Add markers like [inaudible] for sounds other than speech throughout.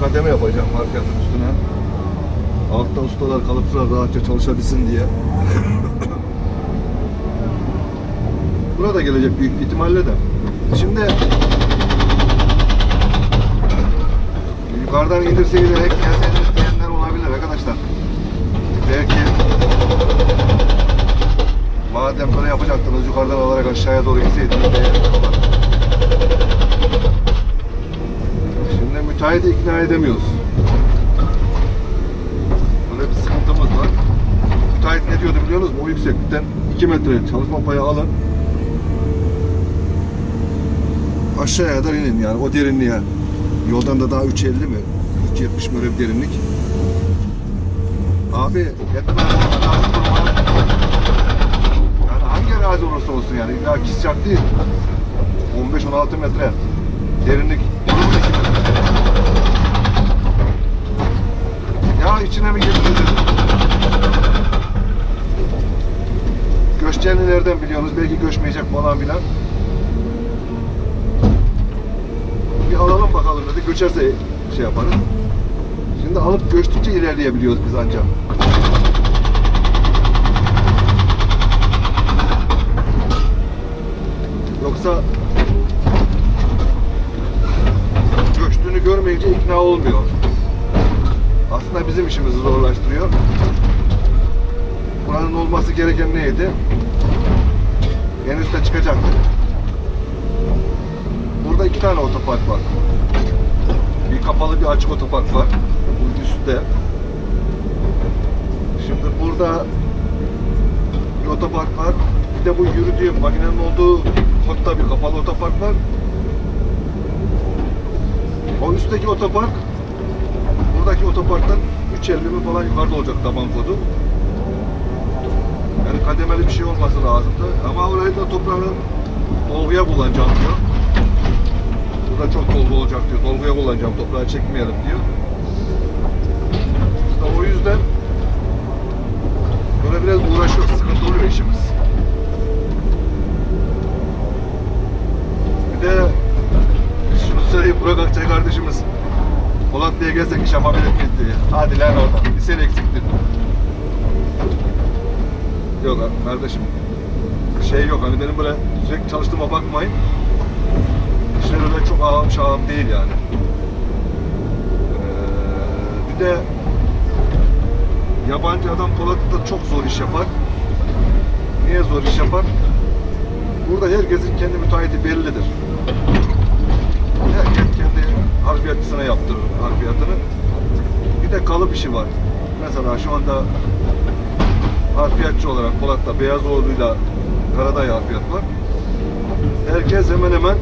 kademe yapacağım harfiyatın üstüne. Altta ustalar kalıpçılar rahatça çalışabilsin diye. [laughs] Burada gelecek büyük bir ihtimalle de. Şimdi yukarıdan indirseydi ekleyeseydiniz diyenler olabilir arkadaşlar. Belki madem böyle yapacaktınız yukarıdan alarak aşağıya doğru inseydiniz diyenler olabilir. Müteahhiti ikna edemiyoruz. Böyle bir sıkıntımız var. Müteahhit ne diyordu biliyor musunuz? O yükseklikten 2 metre çalışma payı alın. Aşağıya kadar inin yani o derinliğe. Yoldan da daha 3.50 mi? 3.70 mi öyle bir derinlik. Abi yetmez. Yani hangi arazi olursa olsun yani illa kisçak değil. 15-16 metre derinlik. Olur mu iki metre? Ya içine mi girdiniz? Göçeceğini nereden biliyorsunuz? Belki göçmeyecek falan filan. Bir alalım bakalım dedi. Göçerse şey yaparız. Şimdi alıp göçtükçe ilerleyebiliyoruz biz ancak. Yoksa göçtüğünü görmeyince ikna olmuyor. Aslında bizim işimizi zorlaştırıyor. Buranın olması gereken neydi? En üste çıkacaktı. Burada iki tane otopark var. Bir kapalı bir açık otopark var. Bu üstte. Şimdi burada bir otopark var. Bir de bu yürüdüğüm makinenin olduğu kotta bir kapalı otopark var. O üstteki otopark buradaki otoparktan 3.50 mi falan yukarıda olacak taban kodu. Yani kademeli bir şey olması lazımdı. Ama orayı da toprağın dolguya kullanacağım diyor. Burada çok dolgu olacak diyor. Dolguya kullanacağım toprağı çekmeyelim diyor. İşte o yüzden böyle biraz uğraşıyoruz. Sıkıntı oluyor işimiz. Bir de şunu söyleyeyim Burak Akçay kardeşimiz Polatlı'ya gelsek iş yapabilir miyiz diye. Hadi lan oradan. Bir sene eksiktir. Yok kardeşim. Şey yok hani benim böyle sürekli çalıştığıma bakmayın. İşler öyle çok ağam şahım değil yani. Ee, bir de yabancı adam Polatlı'da çok zor iş yapar. Niye zor iş yapar? Burada herkesin kendi müteahhiti bellidir. Harfiyatçısına yaptırır harfiyatını. Bir de kalıp işi var. Mesela şu anda harfiyatçı olarak Polat'ta Beyazoğlu'yla Karaday harfiyat var. Herkes hemen hemen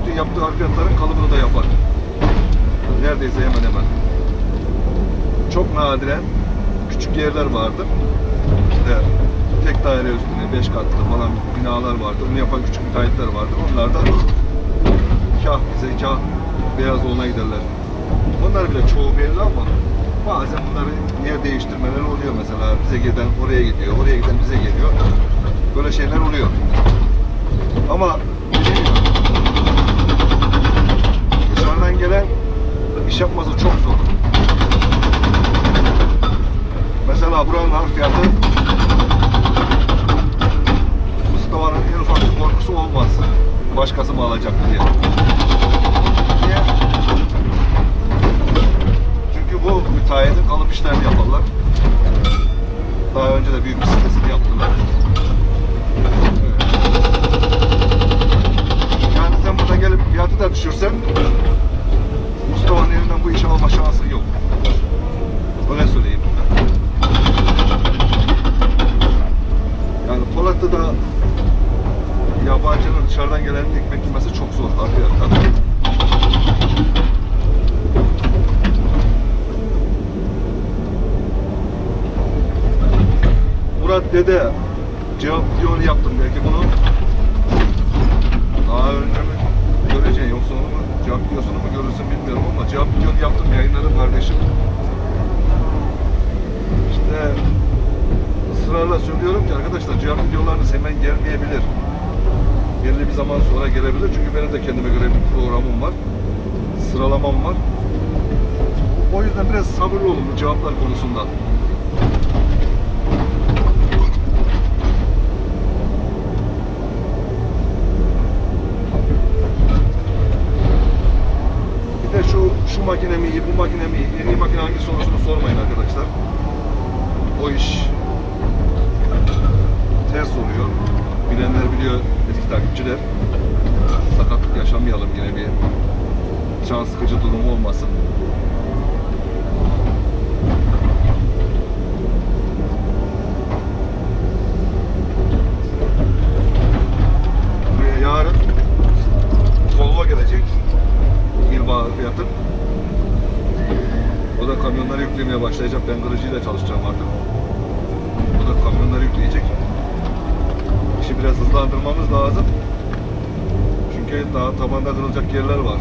bütün yaptığı harfiyatların kalıbını da yapar. Neredeyse hemen hemen. Çok nadiren küçük yerler vardır. İşte tek daire üstüne beş katlı falan binalar vardır. Bunu yapan küçük müteahhitler vardır. Onlar da kah bize kah Beyazoğlu'na giderler. Onlar bile çoğu belli ama bazen bunları yer değiştirmeler oluyor mesela. Bize giden oraya gidiyor, oraya giden bize geliyor. Böyle şeyler oluyor. Ama dışarıdan gelen iş yapması çok zor. Mesela buranın harfiyatı Mustafa'nın en ufak bir korkusu olmaz. Başkası mı alacak diye. Niye? Çünkü bu müteahhitin kalıp işlerini yaparlar. Daha önce de büyük bir sitesini yaptılar. Evet. Yani sen burada gelip fiyatı da düşürsen Mustafa'nın elinden bu işi alma şansın yok. Öyle söyleyeyim. Yani Polatlı'da yabancının dışarıdan gelenin ekmek yemesi çok zor hakikaten. Murat Dede cevap videonu yaptım belki bunu daha önce mi göreceksin yoksa onu mu cevap videosunu mu görürsün bilmiyorum ama cevap videonu yaptım yayınladım kardeşim. İşte ısrarla söylüyorum ki arkadaşlar cevap videolarınız hemen gelmeyebilir. Belli bir zaman sonra gelebilir çünkü benim de kendime göre bir programım var. Sıralamam var. O yüzden biraz sabırlı olun bu cevaplar konusunda. Bir de şu şu makine mi iyi, bu makine mi iyi, en iyi makine hangisi sorusunu sormayın arkadaşlar. O iş ters oluyor. Bilenler biliyor, eski takipçiler. Sakatlık yaşamayalım yine bir can sıkıcı durum olmasın. Lazım. Çünkü daha tabanda kırılacak yerler var.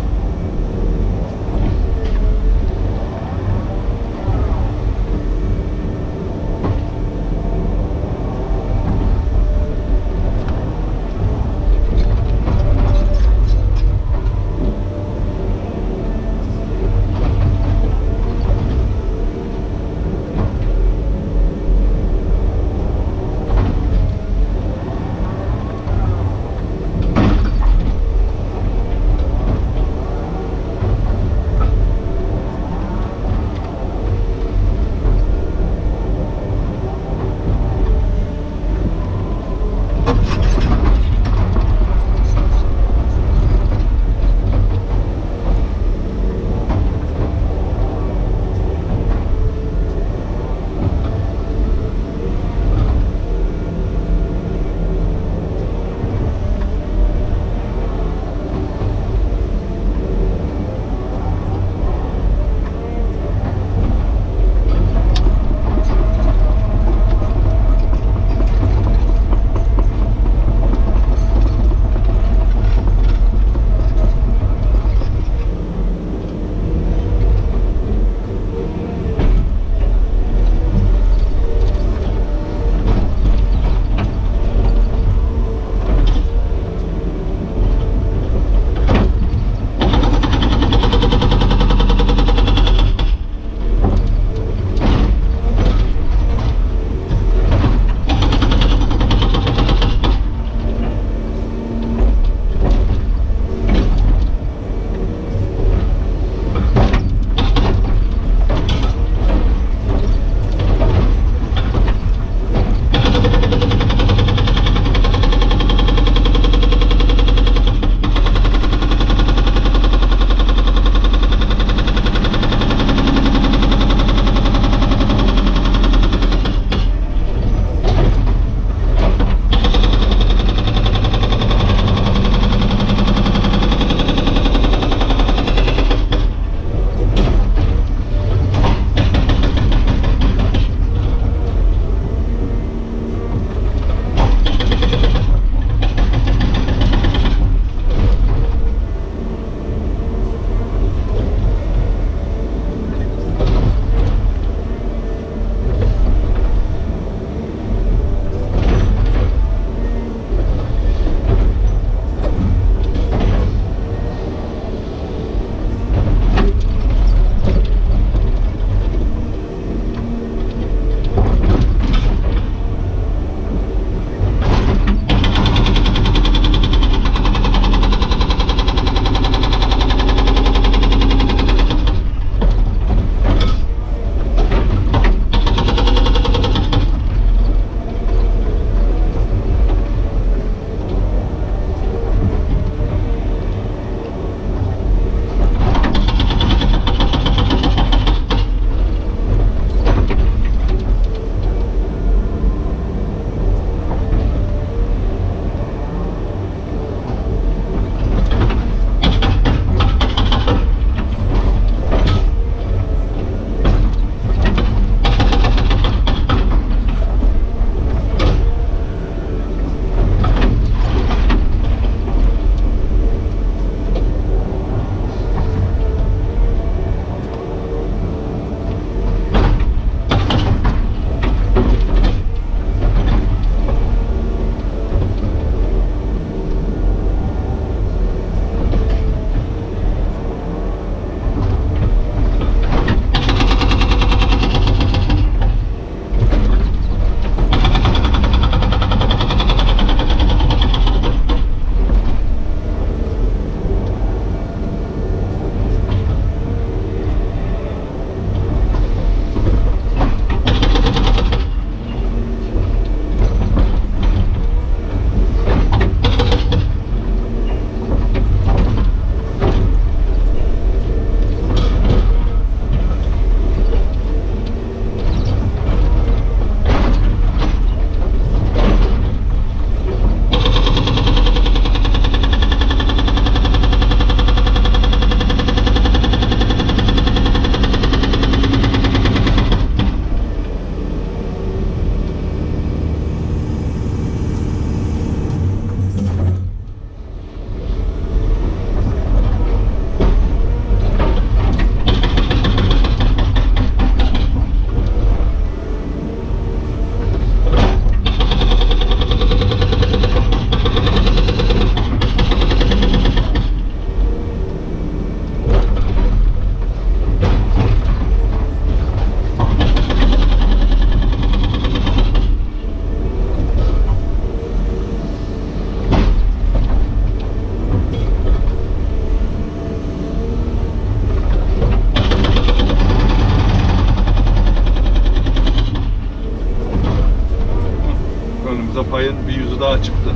karnımıza payın bir yüzü daha çıktı.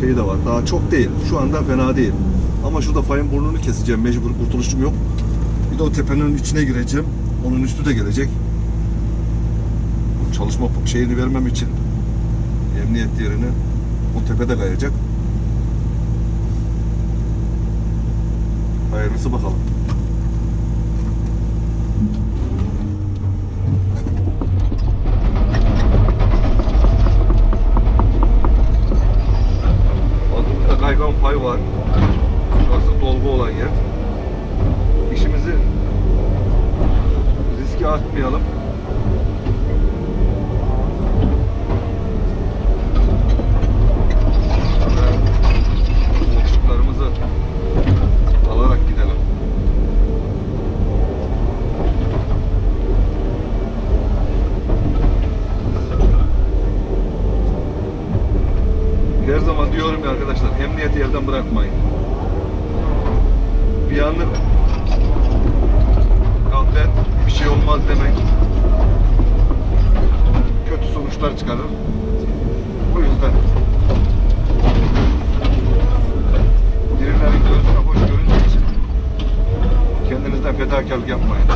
Şeyi de var. Daha çok değil. Şu anda fena değil. Ama şurada fayın burnunu keseceğim. Mecbur kurtuluşum yok. Bir de o tepenin içine gireceğim. Onun üstü de gelecek. Çalışma şeyini vermem için emniyet yerini o tepede kayacak. Hayırlısı bakalım. Zaman diyorum ya arkadaşlar, emniyeti yerden bırakmayın. Bir anlık gaflet, bir şey olmaz demek kötü sonuçlar çıkarır. Bu yüzden birilerinin gözüne hoş göründüğü için kendinizden fedakarlık yapmayın.